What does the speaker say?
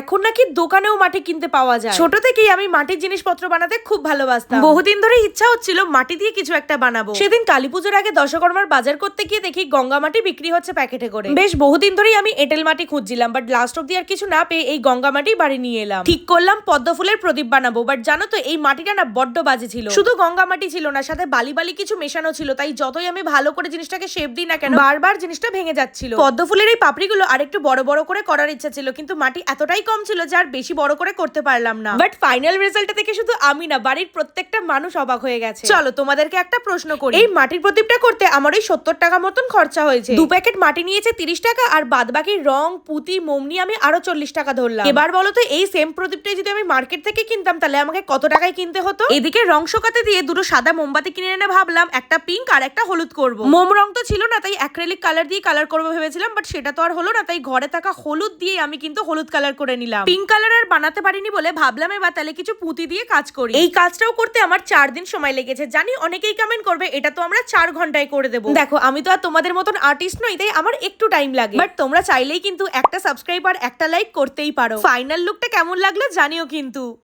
এখন নাকি দোকানেও মাটি কিনতে পাওয়া যায়। ছোট থেকেই আমি মাটির জিনিসপত্র বানাতে খুব ভালোবাসতাম। বহুদিন ধরে ইচ্ছা হচ্ছিল মাটি দিয়ে কিছু একটা বানাবো। সেদিন কালী পুজোর আগে দশকর্মার বাজার করতে গিয়ে দেখি গঙ্গা মাটি বিক্রি হচ্ছে প্যাকেটে করে। বেশ বহুদিন ধরেই আমি এঁটেল মাটি খুঁজছিলাম বাট লাস্ট অব্দি আর কিছু না পেয়ে এই গঙ্গা মাটি বাড়ি নিয়ে এলাম। ঠিক করলাম পদ্ম ফুলের প্রদীপ বানাবো বাট জানো তো এই মাটিটা না বড্ড বাজে ছিল। শুধু গঙ্গা মাটি ছিল না সাথে বালি বালি কিছু মেশানো ছিল তাই যতই আমি ভালো করে জিনিসটাকে শেপ দিই না কেন বারবার জিনিসটা ভেঙে যাচ্ছিল। পদ্ম ফুলের এই পাপড়িগুলো আরেকটু বড় বড় করে করার ইচ্ছা ছিল কিন্তু মাটি এতটাই কম ছিল যে আর বেশি বড় করে করতে পারলাম না। বাট ফাইনাল রেজাল্টটা দেখে শুধু আমি না বাড়ির প্রত্যেকটা মানুষ অবাক হয়ে গেছে। চলো তোমাদেরকে একটা প্রশ্ন করি। এই মাটির প্রদীপটা করতে আমার ওই সত্তর টাকা মতন খরচা হয়েছে। দু প্যাকেট মাটি নিয়েছে তিরিশ টাকা আর বাদ বাকি রং পুঁতি মোম নিয়ে আমি আরও চল্লিশ টাকা ধরলাম। এবার বলো তো এই সেম প্রদীপটাই যদি আমি মার্কেট থেকে কিনতাম তাহলে আমাকে কত টাকায় কিনতে হতো? এদিকে রং শোকাতে দিয়ে দুটো সাদা মোমবাতি কিনে এনে ভাবলাম একটা পিঙ্ক আর একটা হলুদ করব। মোম রং তো ছিল না তাই অ্যাক্রেলিক কালার দিয়ে কালার করব ভেবেছিলাম বাট সেটা তো আর হলো না তাই ঘরে থাকা হলুদ দিয়ে আমি কিন্তু হলুদ কালার করে নিলাম। পিঙ্ক কালার আর বানাতে পারিনি বলে ভাবলাম এবার তাহলে কিছু পুঁতি দিয়ে কাজ করি। এই কাজটাও করতে আমার চার দিন সময় লেগেছে। জানি অনেকেই কমেন্ট করবে এটা তো আমরা চার ঘন্টায় করে দেবো। দেখো আমি তো আর তোমাদের মতন আর্টিস্ট নই তাই আমার একটু টাইম লাগে। বাট তোমরা চাইলেই কিন্তু একটা সাবস্ক্রাইব আর একটা লাইক করতেই পারো। ফাইনাল লুকটা কেমন লাগল জানিও কিন্তু।